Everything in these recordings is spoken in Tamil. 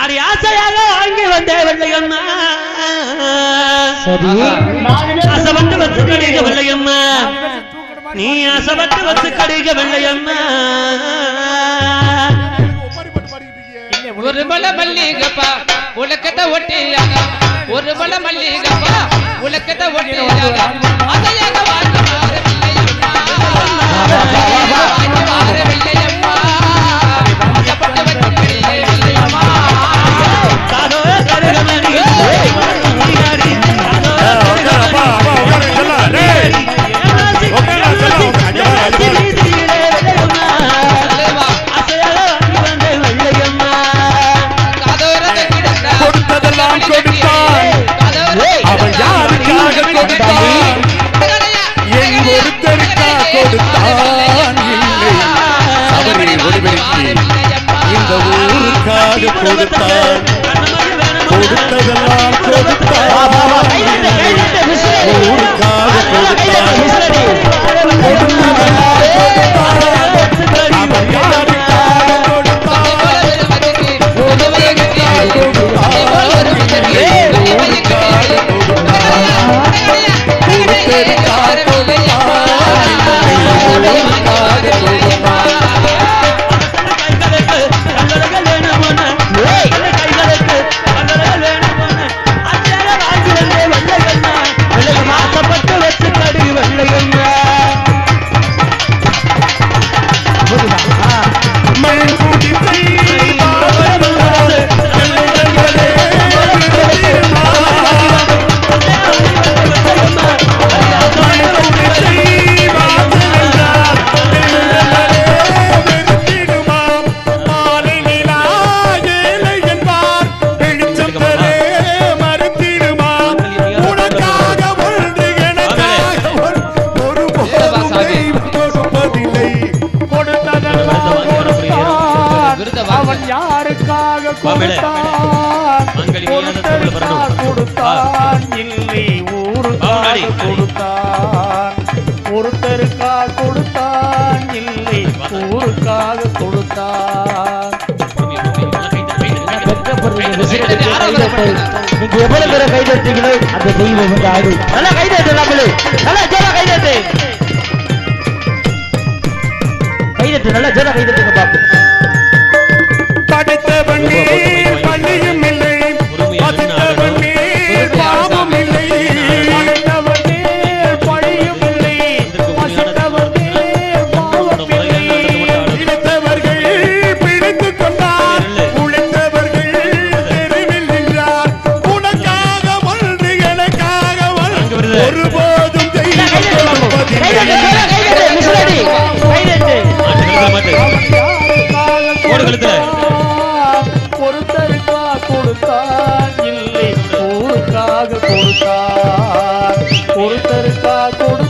அது ஆசையாக வாங்கி வந்த வெள்ளையம்மா ஆசைப்பட்டு வச்சு கடிக வெள்ளையம்மா நீ ஆசைப்பட்டு வச்சு கடிக வெள்ளையம்மா ஒரு மலை மல்லிகப்பா உலக்கத்தை ஒட்டியாக. ஒரு மலை மல்லிகப்பா உலக்கத்தை ஒட்டியாக. கொடுத்தார். கொடுத்ததெல்லாம் கொடுத்தார். கொடுத்தார் கொடுத்தான் கொடுத்தான் கொடுத்தான் இல்லை ஊருக்காக கொடுத்தான் ஒருத்தருக்காக கைதட்டு நம்மளு. நல்லா கைதட்டு கைதட்டு Todo, கொடுத்தார் ஒருத்தருக்கா கொடு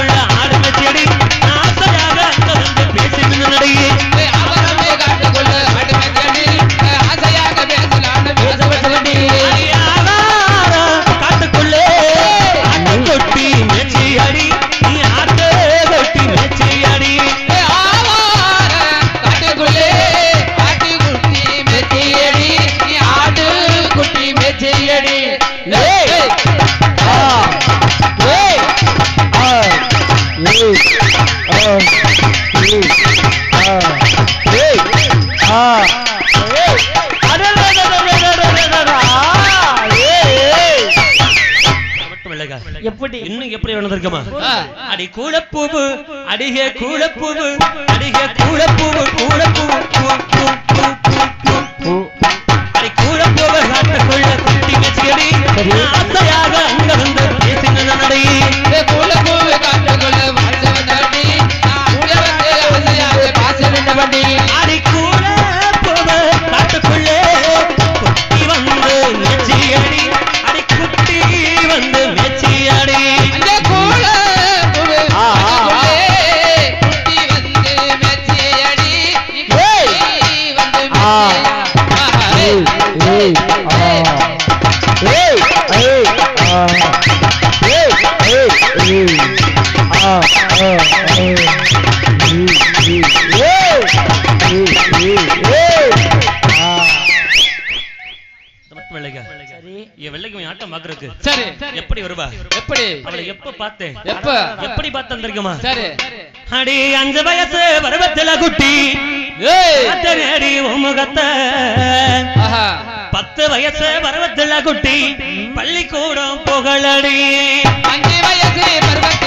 எப்படி? இன்னும் எப்படி வேணுமா அடி கூழப்பூவு அடிகே கூழப்பூவு அடிகே கூழப்பூவு கூழப்பூவு சரி. என் வெள்ளைக்கு உன் ஆட்டம் பாக்குறதுக்கு சரி. எப்படி வருவா? எப்படி? அவளை எப்ப பார்த்தேன் எப்ப? எப்படி பார்த்து தெரியுமா சரி. அடி அஞ்சு வயசு பருவத்துல குட்டி. ஏய். உமுகத்தை ஆஹா. பத்து வயசு பருவத்துல குட்டி பள்ளிக்கூடம் புகழடி அஞ்சு வயசு பருவத்திலே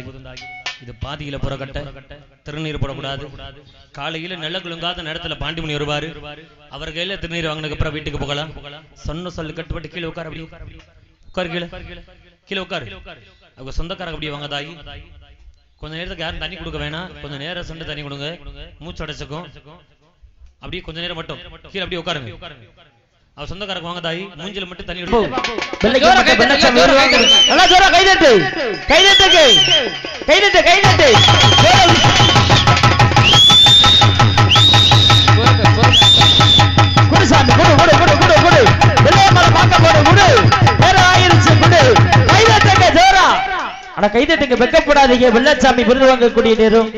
போதுந்தாகி இது பாதியில புறக்கட்ட திருநீர் போடக்கூடாது. காலையில நல்ல குழுங்காத நேரத்துல பாண்டிமணி வருவாரு. அவர் கையில திருநீர் வாங்கினதுக்கு அப்புறம் வீட்டுக்கு போகலாம். சொன்ன சொல்லு கட்டுப்பட்டு கீழே உட்கார அப்படி. உட்கார் கீழே. கீழே உட்காரு. அவங்க சொந்தக்காரங்க அப்படி வாங்கதாகி கொஞ்ச நேரத்துக்கு யாரும் தண்ணி கொடுக்க வேணாம். கொஞ்சம் நேரம் சென்று தண்ணி கொடுங்க. மூச்சு அடைச்சுக்கும். அப்படியே கொஞ்ச நேரம் மட்டும். கீழே அப்படியே உட்காருங்க. அவர் சொந்தக்காரங்க வாங்க தாயி மூஞ்சில மட்டும் தண்ணி நல்லா ஜோரா கை தட்டு. கை தட்டுக்கு கை தட்டு. கை தட்டு குடு சாமி குடு குடு குடு குடு குடு. வெள்ளைய மரம் பார்க்க போடு குடு. நேரம் ஆயிருச்சு குடு. கை தட்டுங்க ஜோரா. ஆனா கை தட்டுங்க வெக்கப்படாதீங்க வெள்ளச்சாமி விருது வாங்கக்கூடிய நேரம்.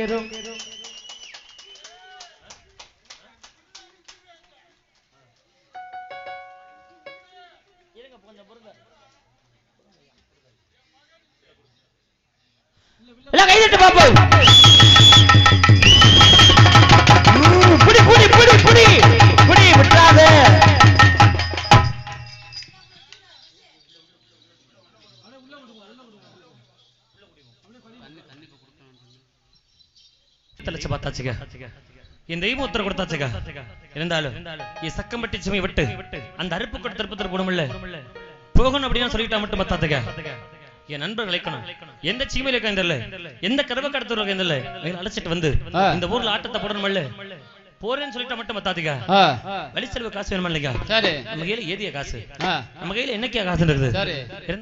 தலைச்சு பார்த்தாச்சுங்க. என் தெய்வம் உத்தரவு கொடுத்தாச்சுங்க. இருந்தாலும் சக்கம்பட்டி சுமை விட்டு அந்த அறுப்பு கொட்ட திருப்பத்தில் குணமில்ல. போகணும் அப்படின்னு சொல்லிட்டா மட்டும் பத்தாத்துங்க என் நண்பர்கள் அழைக்கணும் எந்த சீமையில இருக்காங்க எந்த கருவ கடத்தூர் இருக்காங்க அழைச்சிட்டு வந்து. இந்த ஊர்ல ஆட்டத்தை போடணும்ல போறேன்னு சொல்லிட்டா மட்டும் பத்தாதுங்க வழி செலவு காசு வேணுமா இல்லைங்க சரி. நம்ம கையில ஏதிய காசு? ஆ. நம்ம கையில என்னைக்கா காசு இருக்குது சரி